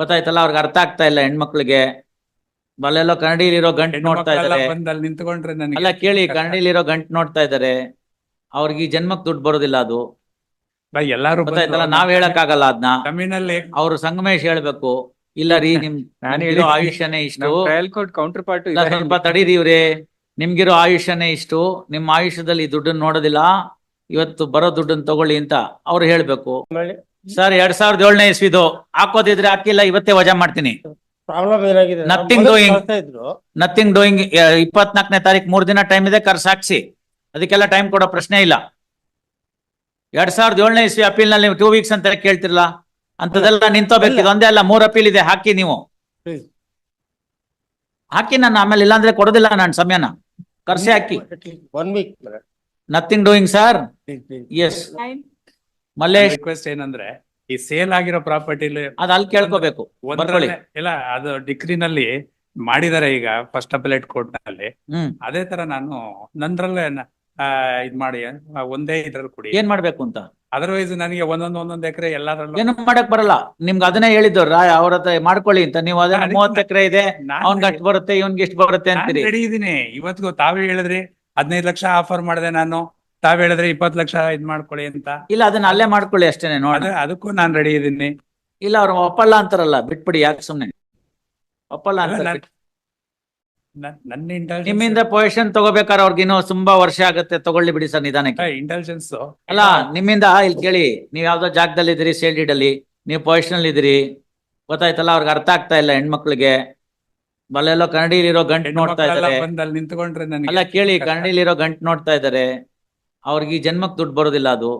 ಗೊತ್ತಾಯ್ತಲ್ಲ ಅವ್ರಿಗೆ ಅರ್ಥ ಆಗ್ತಾ ಇಲ್ಲ ಹೆಣ್ಮಕ್ಳಿಗೆ. ಅಲ್ಲೆಲ್ಲೋ ಕನ್ನಡಿಲಿರೋ ಗಂಟು ನೋಡ್ತಾ ಇದ್ದಾರೆ ಇದಾರೆ. ಬಂದ್ ಅಲ್ಲಿ ನಿಂತ್ಕೊಂಡ್ರೆ ಅಲ್ಲ ನನಗೆ ಕೇಳಿ ಕಷ್ಟ. ಕನ್ನಡಿಲಿರೋ ಗಂಟು ನೋಡ್ತಾ ಇದಾರೆ. ಅವ್ರಿಗೆ ಈ ಜನ್ಮಕ್ ದುಡ್ಡು ಬರೋದಿಲ್ಲ ಅದು. ಬೈ, ಎಲ್ಲಾರು ಗೊತ್ತಾಯ್ತಲ್ಲ ನಾವ್ ಹೇಳಕ್ ಆಗಲ್ಲ ಅದನ್ನ ಜಮೀನಲ್ಲಿ ಅವ್ರು ಸಂಗಮೇಶ್ ಹೇಳ್ಬೇಕು. ಇಲ್ಲ ರೀ ನಿಮ್ ನಾನು. ಆಯುಷ್ಯನೇ ಇಷ್ಟು. ಟ್ರಯಲ್ ಕೋರ್ಟ್ ಕೌಂಟರ್ ಪಾರ್ಟ್ ಇಲ್ಲ ಸ್ವಲ್ಪ ತಡೀರಿ ಇವ್ರೆ. ನಿಮ್ಗಿರೋ ಆಯುಷ್ಯನೇ ಇಷ್ಟು. ನಿಮ್ಮ ಆಯುಷ್ಯದಲ್ಲಿ ಈ ದುಡ್ಡನ್ನ ನೋಡೋದಿಲ್ಲ. ಇವತ್ತು ಬರೋ ದುಡ್ಡನ್ನು ತಗೊಳ್ಳಿ ಅಂತ ಅವ್ರು ಹೇಳ್ಬೇಕು. ಸರ್ ಎರಡ್ ಸಾವಿರದ ಏಳನೇ ಇಸ್ವಿದು ಹಾಕೋದಿದ್ರೆ ಹಾಕಿಲ್ಲ ಇವತ್ತೇ ವಜಾ ಮಾಡ್ತೀನಿ. ಪ್ರಾಬ್ಲಮ್ ಏನಾಗಿದೆ? Nothing ಮೊದಲು doing. ನಥಿಂಗ್ ಡೂಯಿಂಗ್ ಇಪ್ಪತ್ನಾಲ್ಕನೇ ತಾರೀಕು ಮೂರ್ ದಿನ ಟೈಮ್ ಇದೆ ಕರ್ಸ್ ಹಾಕ್ಸಿ ಅದಕ್ಕೆಲ್ಲ ಟೈಮ್ ಕೊಡೋ ಪ್ರಶ್ನೆ ಇಲ್ಲ. ಎರಡ್ ಸಾವಿರದ ಏಳನೇ ಇಸ್ವಿ ಅಪೀಲ್ನಲ್ಲಿ ನೀವು ಟೂ ವೀಕ್ಸ್ ಅಂತ ಕೇಳ್ತಿರಲ್ಲ ಅಂತದೆಲ್ಲ ನಿಂತೋಬೇಕು ಒಂದೇ ಅಲ್ಲ. ಮೂರ್ ಅಪೀಲ್ ಇದೆ ಹಾಕಿ ನೀವು. ಹಾಕಿ ನಾನು ಆಮೇಲೆ ಇಲ್ಲಾಂದ್ರೆ ಕೊಡೋದಿಲ್ಲ ನಾನು ಸಮಯನ. ಕರ್ಸಿ ಹಾಕಿ. One week nothing doing sir yes Mallesh request ಏನಂದ್ರೆ ಈ ಸೇಲ್ ಆಗಿರೋ ಪ್ರಾಪರ್ಟಿಲಿ ಅದ್ ಅಲ್ಲಿ ಕೇಳ್ಕೋಬೇಕು. ಬರ್ಕೊಳ್ಳಿ. ಇಲ್ಲ ಅದು ಡಿಗ್ರಿನಲ್ಲಿ ಮಾಡಿದಾರೆ ಈಗ ಫಸ್ಟ್ ಅಪಲೇಟ್ ಕೋರ್ಟ್ನಲ್ಲಿ. ಹ್ಮ್. ಅದೇ ತರ ನಾನು ನಂದ್ರಲ್ಲೇ ನ- ಆ, ಇದ್ ಮಾಡಿ ಆ, ಒಂದೇ ಇದ್ರಲ್ಲಿ ಕೊಡಿ. ಏನ್ ಮಾಡ್ಬೇಕು ಅಂತ? ಅದರ್ವೈಸ್ ನನಗೆ ಒಂದೊಂದು ಒಂದೊಂದು ಎಕರೆ ಎಲ್ಲಾದ್ರಲ್ಲೂ ಏನು ಮಾಡಕ್ ಬರಲ್ಲ. ನಿಮ್ಗೆ ಅದನ್ನೇ ಹೇಳಿದ್ರು ರಾಯ್ ಅವ್ರ ಹತ್ರ ಮಾಡ್ಕೊಳ್ಳಿ ಅಂತ. ನೀವು ಅದನ್ನ ಮೂವತ್ತು ಎಕರೆ ಇದೆ ನಾನ್ ಅವ್ನ್ಗೆ ಅಷ್ಟು ಬರುತ್ತೆ ಇವ್ನ್ಗೆ ಇಷ್ಟು ಬರುತ್ತೆ ಅಂತೀರಿ. ರೆಡಿ ಇದೀನಿ ಇವತ್ತಿಗೂ ತಾವೇ ಹೇಳಿದ್ರಿ. ಹದಿನೈದು ಲಕ್ಷ ಆಫರ್ ಮಾಡಿದೆ ನಾನು. ತಾವ್ ಹೇಳಿದ್ರೆ ಇಪ್ಪತ್ತು ಲಕ್ಷ ಇದ್ ಮಾಡ್ಕೊಳ್ಳಿ ಅಂತ. ಇಲ್ಲ ಅದನ್ನ ಅಲ್ಲೇ ಮಾಡ್ಕೊಳ್ಳಿ ಅಷ್ಟೇನೆ ನೋಡಿ ಅದ ಅದಕ್ಕೂ ನಾನ್ ರೆಡಿ ಇದ್ದೀನಿ. ಇಲ್ಲ ಅವ್ರು ಒಪ್ಪಲ್ಲ ಅಂತಾರಲ್ಲ ಬಿಟ್ಬಿಡಿ ಯಾಕೆ ಸುಮ್ನೆ. ಒಪ್ಪಲ್ಲ ಅಲ್ಲ, ಅಂತ ನಾನ್- ನನ್- ನನ್ನ ಇಂಟೆಲಿಜೆನ್ಸ್ ನಿಮ್ಮಿಂದ ಪೊಸಿಷನ್ ತಗೋಬೇಕಾದ್ರೆ ಅವ್ರಿಗೆ ಇನ್ನೂ ತುಂಬಾ ವರ್ಷ ಆಗುತ್ತೆ ತಗೊಳ್ಳಿ ಬಿಡಿ ಸರ್ ನಿಧಾನಕ್ಕೆ. ಇಂಟೆಲಿಜೆನ್ಸ್ ಅಲ್ಲ ನಿಮ್ಮಿಂದ ಇಲ್ಲಿ ಕೇಳಿ ನೀವ್ ಯಾವ್ದೋ ಜಾಗದಲ್ಲಿ ಇದ್ದೀರಿ ಸೇಲ್ ಡೀಡ್ ಅಲ್ಲಿ ನೀವು ಪೊಸಿಷನ್ ಇದ್ದೀರಿ ಗೊತ್ತಾಯ್ತಲ್ಲ ಅವ್ರಿಗೆ ಅರ್ಥ ಆಗ್ತಾ ಇಲ್ಲ ಹೆಣ್ಮಕ್ಳಿಗೆ. ಅಲ್ಲೆಲ್ಲೋ ಕನ್ನಡಿಲಿರೋ ಗಂಟು ನೋಡ್ತಾ ಇದ್ದಾರೆ. ಬಂದ್ ಅಲ್ಲಿ ನಿಂತ್ಕೊಂಡ್ರೆ ಅಲ್ಲ ನನಗೆ ಕೇಳಿ ಕಷ್ಟ. ಕನ್ನಡಿಲಿರೋ ಗಂಟು ನೋಡ್ತಾ ಇದ್ದಾರೆ. ಅವ್ರಿಗೆ ಈ ಜನ್ಮಕ್ ದುಡ್ಡು ಬರೋದಿಲ್ಲ ಅದು.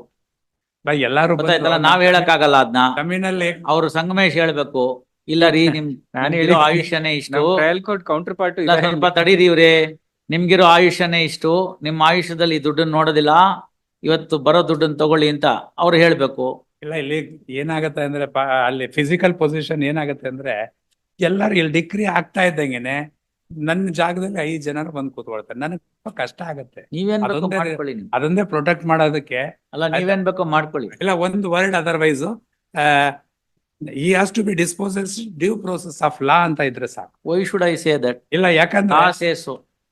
ಬಾ, ಎಲ್ಲಾರು ಗೊತ್ತಾಯ್ತಲ್ಲ ನಾವ್ ಹೇಳಕ್ ಆಗಲ್ಲ ಅದನ್ನ ಜಮೀನಲ್ಲಿ ಅವ್ರು ಸಂಗಮೇಶ್ ಹೇಳ್ಬೇಕು. ಇಲ್ಲ ರೀ ನಿಮ್ ನಾನು ನಿಮ್ಗಿರೋ ಹೇಳಿದ್ದೀನಿ. ಆಯುಷ್ಯನೇ ಇಷ್ಟು. ಟ್ರಯಲ್ ಕೋರ್ಟ್ ಕೌಂಟರ್ ಪಾರ್ಟ್ ಇಲ್ಲ ಸ್ವಲ್ಪ ತಡೀರಿ ಇವ್ರೆ ನಿಮ್ಗಿರೋ ಆಯುಷ್ಯನೇ ಇಷ್ಟು. ನಿಮ್ಮ ಆಯುಷ್ಯದಲ್ಲಿ ಈ ದುಡ್ಡನ್ನ ನೋಡೋದಿಲ್ಲ. ಇವತ್ತು ಬರೋ ದುಡ್ಡನ್ನ ತಗೊಳ್ಳಿ ಅಂತ ಅವ್ರು ಹೇಳ್ಬೇಕು. ಇಲ್ಲ ಇಲ್ಲಿ ಏನಾಗತ್ತೆ ಅಂದ್ರೆ ಪ- ಅಲ್ಲಿ ಫಿಸಿಕಲ್ ಪೊಸಿಷನ್ ಏನಾಗತ್ತೆ ಅಂದ್ರೆ ಎಲ್ಲಾರು ಇಲ್ಲಿ ಡಿಗ್ರಿ ಆಗ್ತಾ ಇದ್ದಂಗೆನೆ ನನ್ನ ಜಾಗದಲ್ಲಿ ಐದ್ ಜನರು ಬಂದು ಕೂತ್ಕೊಳ್ತಾರೆ. ನನಗೆ ತುಂಬಾ ಕಷ್ಟ ಆಗತ್ತೆ. ನೀವೇನ್ ಬೇಕೋ ಅದೊಂದೇ- ಮಾಡ್ಕೊಳ್ಳಿ ನೀವು. ಅದನ್ನೇ ಪ್ರೊಟೆಕ್ಟ್ ಮಾಡೋದಕ್ಕೆ ಅಲ್ಲ ನೀವೇನ್ ಬೇಕೋ ಮಾಡ್ಕೊಳ್ಳಿ. ಇಲ್ಲ ಒಂದು ವರ್ಡ್ ಅದರ್ವೈಸ್ ಈ has to be disposes due process of law ಅಂತ ಇದ್ರೆ ಸಾಕು. Why should I say that ಇಲ್ಲ ಯಾಕಂದ್ರೆ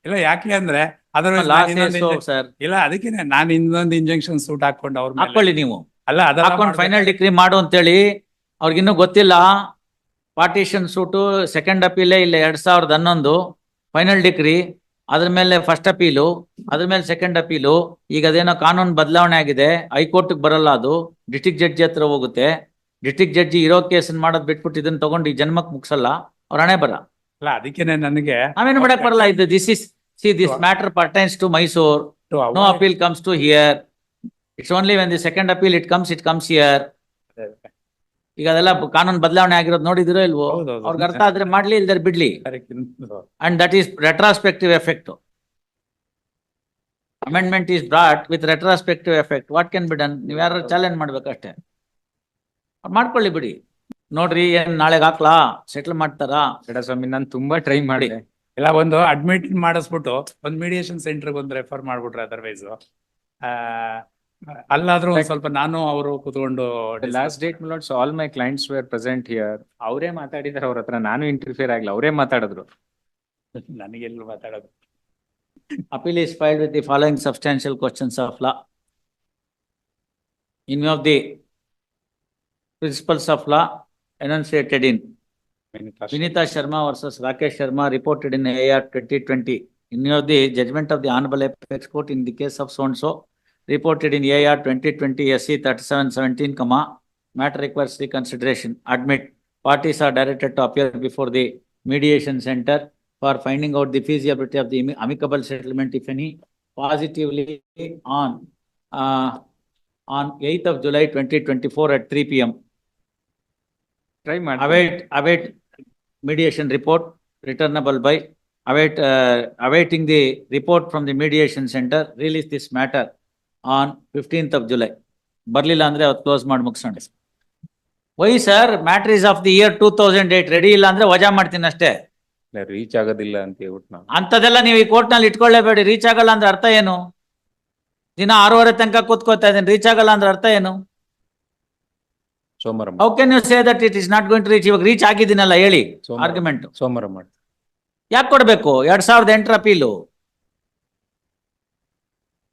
ಇಲ್ಲ ಯಾಕೆ ಅಂದ್ರೆ ಅದರ್ವೈಸ್ ಲಾ ಸೇಸು ಸರ್ ಇಲ್ಲ ಅದಕ್ಕೆ ನಾನು ಇನ್ನೊಂದು ಇಂಜೆಕ್ಷನ್ ಸೂಟ್ ಹಾಕೊಂಡು ಅವ್ರ ಮೇಲೆ ಹಾಕೊಳ್ಳಿ ನೀವು. ಅಲ್ಲ ಅದೆಲ್ಲ ಹಾಕೊಂಡು ಮಾಡ್ಬೇಕು. ಫೈನಲ್ ಡಿಗ್ರಿ ಮಾಡು ಅಂತೇಳಿ ಅವ್ರಿಗಿನ್ನೂ ಗೊತ್ತಿಲ್ಲ. ಪಾರ್ಟಿಷನ್ ಸೂಟು ಸೆಕೆಂಡ್ ಅಪೀಲೇ ಇಲ್ಲ ಎರಡ್ ಸಾವಿರದ ಹನ್ನೊಂದು ಫೈನಲ್ ಡಿಗ್ರಿ ಅದ್ರ ಮೇಲೆ ಫಸ್ಟ್ ಅಪೀಲು ಅದ್ರ ಮೇಲೆ ಸೆಕೆಂಡ್ ಅಪೀಲು ಈಗ ಅದೇನೋ ಕಾನೂನು ಬದಲಾವಣೆ ಆಗಿದೆ ಹೈಕೋರ್ಟ್ ಬರಲ್ಲ ಅದು ಡಿಸ್ಟ್ರಿಕ್ಟ್ ಜಡ್ಜಿ ಹತ್ರ ಹೋಗುತ್ತೆ ಡಿಸ್ಟ್ರಿಕ್ಟ್ ಜಡ್ಜಿ ಇರೋ ಕೇಸ್ ಮಾಡೋದ್ ಬಿಟ್ಬಿಟ್ಟು ಇದನ್ನ ತಗೊಂಡು ಈ ಜನ್ಮಕ್ ಮುಗಿಸಲ್ಲ ಅವ್ರ ಹಣೆ ಬರ. ಅಲ್ಲ ಅದಕ್ಕೇನೆ ನನಗೆ ನಾವೇನು ಮಾಡಕ್ ಬರಲ್ಲ ಇದು this is see this matter pertains to Mysore no appeal comes to here it's only when the second appeal it comes it comes here. ಈಗ ಅದೆಲ್ಲ ಕಾನೂನು ಬದಲಾವಣೆ ಆಗಿರೋದು ನೋಡಿದಿರೋ ಇಲ್ವೋ? ಹೌದೌದು. ಅವ್ರಿಗೆ ಅರ್ಥ ಆದ್ರೆ ಮಾಡ್ಲಿ ಇಲ್ದರೆ ಬಿಡ್ಲಿ. Correct. And that is retrospective effect amendment is brought with retrospective effect what can be done ನೀವ್ ಯಾರು ಚಾಲೆಂಜ್ ಮಾಡ್ಬೇಕಷ್ಟೇ. ಅವ್ರು ಮಾಡ್ಕೊಳ್ಳಿ ಬಿಡಿ. ನೋಡ್ರಿ ಏನ್ ನಾಳೆಗ್ ಹಾಕ್ಲಾ? ಸೆಟ್ಲ್ ಮಾಡ್ತಾರಾ? ಸ್ವಾಮಿ ನಾನು ತುಂಬಾ ಟ್ರೈ ಮಾಡಿ ಇಲ್ಲ ಒಂದು ಅಡ್ಮಿಟ್ ಮಾಡಿಸ್ಬಿಟ್ಟು ಒಂದು ಮೀಡಿಯೇಷನ್ ಸೆಂಟರ್ ಒಂದು ರೆಫರ್ ಮಾಡ್ಬಿಟ್ರೆ ಅದರ್ವೈಸ್ ಅಲ್ಲಾದ್ರೂ ಒಂದ್ ಸ್ವಲ್ಪ ನಾನು ಅವರು ಕುತ್ಕೊಂಡು last date notes all my clients were present here ಅವರೇ ಮಾತಾಡಿದಾರೆ ಅವ್ರ ಹತ್ರ. ನಾನು ಇಂಟರ್ಫಿಯರ್ ಆಗ್ಲಿಲ್ಲ. ಅವರೇ ಮಾತಾಡಿದ್ರು. ನನಗೆಲ್ಲ ಮಾತಾಡೋದು. Appeal is filed with the following substantial questions of law in of the principles of law enunciated in Vineeta Sharma versus Rakesh Sharma reported in A R twenty twenty in of the judgement of the honourable ex court in the case of so and so reported in AR 2020 SE 3717, comma, matter requires reconsideration. Admit parties are directed to appear before the mediation center for finding out the feasibility of the amicable settlement, if any, positively on uh, on 8th of July 2024 at 3 p.m. Try madam. Await await mediation report returnable by await uh, awaiting the report from the mediation center. Release this matter on fifteenth of July ಬರಲಿಲ್ಲ ಅಂದ್ರೆ ಅವತ್ತು close ಮಾಡಿ ಮುಗಿಸೋಣ. Why sir matters of the year two thousand eight ready ಇಲ್ಲ ಅಂದ್ರೆ ವಜಾ ಮಾಡ್ತೀನಿ ಅಷ್ಟೇ. ರೀಚ್ ಆಗೋದಿಲ್ಲ ಅಂತ ಹೇಳ್ಬಿಟ್ಟು ನಾವು. ನೀವು ಈ ಕೋರ್ಟ್ನಲ್ಲಿ ಇಟ್ಕೊಳ್ಳೇಬೇಡಿ. ರೀಚ್ ಆಗಲ್ಲ ಅಂದ್ರೆ ಅರ್ಥ ಏನು? ದಿನ ಆರೂವರೆ ತನಕ ಕೂತ್ಕೋತಾ ಇದ್ದೀನಿ. ರೀಚ್ ಆಗಲ್ಲ ಅಂದ್ರೆ ಅರ್ಥ ಏನು? ಸೋಮವಾರ how can you say that it is not going to reach ಇವಾಗ ರೀಚ್ ಆಗಿದ್ದೀನಲ್ಲ ಹೇಳಿ. ಸೋಮವಾರ ಆರ್ಗ್ಯುಮೆಂಟ್ ಸೋಮವಾರ ಮಾಡಿ. ಯಾಕೆ ಕೊಡಬೇಕು? ಎರಡ್ ಸಾವಿರದ ಎಂಟರ ಅಪೀಲು.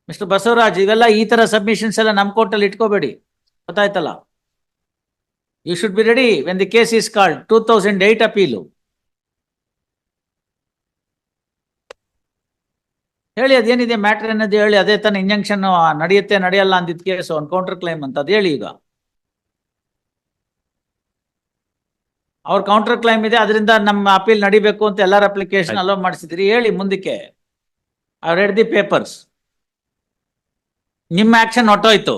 ಮಿಸ್ಟರ್ ಬಸವರಾಜ್ ಇವೆಲ್ಲ ಈ ತರ ಸಬ್ಮಿಷನ್ಸ್ ಎಲ್ಲ ನಮ್ಮ ಕೋರ್ಟಲ್ಲಿ ಇಟ್ಕೋಬೇಡಿ. ಗೊತ್ತಾಯ್ತಲ್ಲ? You should be ready when the case is called two thousand eight appeal ಹೇಳಿ ಅದೇನಿದೆ ಮ್ಯಾಟರ್ ಅನ್ನೋದು ಹೇಳಿ ಅದೇ ತಾನೇ ಇಂಜಂಕ್ಷನ್ ನಡೆಯುತ್ತೆ ನಡೆಯಲ್ಲ ಅಂದಿದ್ದ ಕೇಸ್ ಒಂದು ಕೌಂಟರ್ ಕ್ಲೈಮ್ ಅಂತ ಅದು ಹೇಳಿ ಈಗ. ಅವ್ರ ಕೌಂಟರ್ ಕ್ಲೈಮ್ ಇದೆ ಅದರಿಂದ ನಮ್ಮ ಅಪೀಲ್ ನಡಿಬೇಕು ಅಂತ ಎಲ್ಲರ ಅಪ್ಲಿಕೇಶನ್ ಅಲೋ ಮಾಡಿಸಿದ್ರಿ. ಹೇಳಿ ಮುಂದಕ್ಕೆ. ಐ ರೆಡ್ ದಿ ಪೇಪರ್ಸ್ ನಿಮ್ಮ action ಹೊಟ್ಟೋಯ್ತು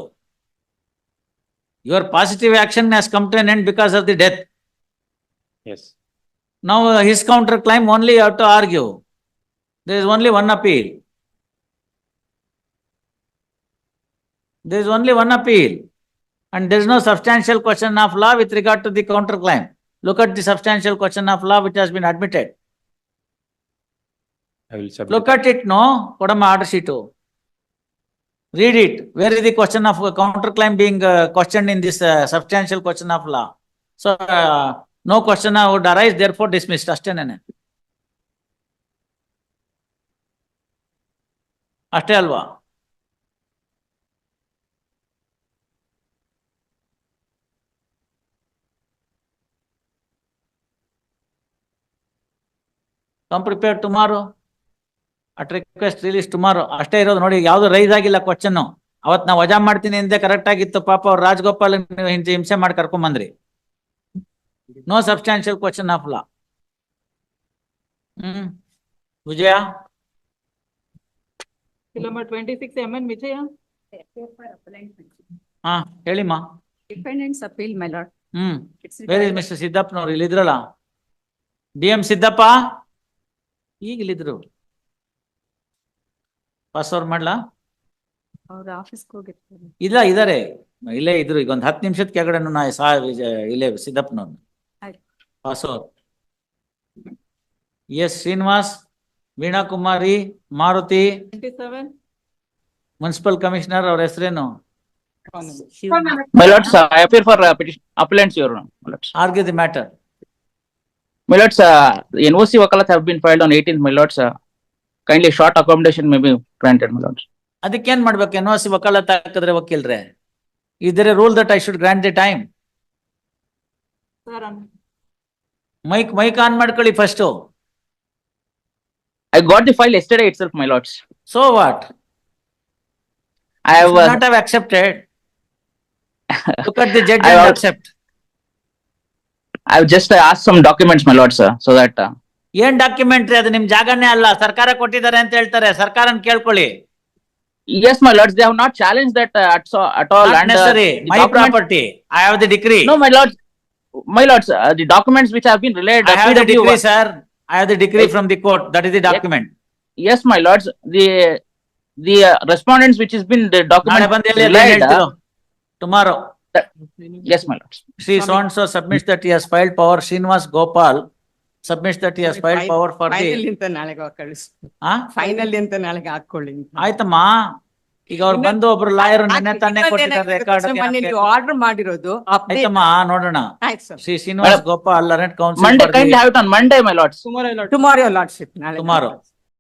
your positive action has come to an end because of the death as ನಾವು his counter claim only have to argue there is only one appeal there is only one appeal and there is no substantial question of law with regard to the counter claim look at the substantial question of law which has been admitted I will Look at it, no, ಕೊಡಮ್ಮ order sheet. Read it, where is the question of uh, counterclaim being uh, questioned in this uh, substantial question of law? So, uh, no question uh, would arise, therefore dismissed, ಅಷ್ಟೇನೇನೆ. ಅಷ್ಟೇ ಅಲ್ವಾ? Come prepared tomorrow. at request release tomorrow ಅಷ್ಟೇ ಇರೋದು ನೋಡಿ ಯಾವ್ದು rice ಆಗಿಲ್ಲ question ಅವತ್ ನಾವು ವಜಾ ಮಾಡ್ತೀನಿ ಅಂದೆ ಕರೆಕ್ಟ್ ಆಗಿತ್ತು. ಪಾಪ ಅವ್ರು ರಾಜಗೋಪಾಲ್ ಹಿಂಸೆ ಹಿಂಸೆ ಮಾಡಿ ಕರ್ಕೊಂಡ್ ಬಂದ್ರಿ no substantial question of law hmm. Vijaya. ಹಾ ಹೇಳಿಮ್ಮ. Dependents appeal my lord. Hmm. Where is mister ಸಿದ್ದಪ್ಪನವ್ರು ಇಲ್ಲಿದ್ರಲ್ಲ? ಡಿ ಎಂ ಸಿದ್ದಪ್ಪ ಈಗ ಇಲ್ಲಿದ್ರು ಪಾಸ್ ಓವರ್ ಮಾಡ್ಲಾ? ಇದಾರೆ. ಇಲ್ಲೇ ಇದ್ರು. ಈಗ ಒಂದು ಹತ್ತು ನಿಮಿಷದ ಕೆಳಗಡೆ ನಾ ಇಲ್ಲೇ ಸಿದ್ದಪ್ಪನವ್ರು pass over. S Srinivas Veena Kumari Maruti municipal commissioner ಅವ್ರ ಹೆಸರೇನು? Matter my lords N O C vakalat have been filed on eighteen my Kindly short accommodation may be granted, my lords. ಅದಕ್ಕೇನ್ ಮಾಡ್ಬೇಕು ಎನ್ ಸಿ ವಕಾಲತ್ ಹಾಕಿದ್ರೆ ವಕೀಲ್ರೆ ಇದ್ರೆ rule that I should grant the time Sir, um, mic mic on ಮಾಡ್ಕೊಳ್ಳಿ first I got the file yesterday itself, my lords. So what I have, uh, not have accepted look at the judge I have- accept I have just uh, asked some documents, my lords, uh, so that, uh, ಏನ್ documentary ಅದು ನಿಮ್ ಜಾಗನೇ ಅಲ್ಲ ಸರ್ಕಾರ ಕೊಟ್ಟಿದ್ದಾರೆ ಅಂತ ಹೇಳ್ತಾರೆ ಸರ್ಕಾರನ್ ಕೇಳ್ಕೊಳ್ಳಿ yes, my lords, they have not challenged that uh, at so, at all. and, uh, necessary the my document- property I have the degree No, my lords, my lords, uh, the documents which have been relayed. I uh, have the PW degree sir I have the degree from the court that is the document Yes, my lords, the, the uh, respondents which has been the ನಾಳೆ document ಬಂದು ಹೇಳಿ relayed, uh, tomorrow yes, my lords. Shri Son so submits that he has filed power Srinivas Gopal that he has filed power for the Final ಅಂತ ನಾಳೆಗೆ ಕಳಿಸಿ. ಆ? Final ಅಂತ ನಾಳೆಗೆ ಹಾಕೊಳ್ಳಿ ಆಯ್ತಮ್ಮ. ಈಗ ಅವ್ರು ಬಂದು ಒಬ್ರು ಲಾಯರ್ ನಿನ್ನೆ ತಾನೇ ಕೊಟ್ಟಿದ್ದಾರೆ ರೆಕಾರ್ಡ್ ಆರ್ಡರ್ ಮಾಡಿರೋದು update- ಆಯ್ತಮ್ಮ ನೋಡೋಣ. ಆಯ್ತು sir. Shri Srinivas Gopal counsel Monday, kindly have it on Monday, my lords. Tomorrow lordship ನಾಳೆ Tomorrow.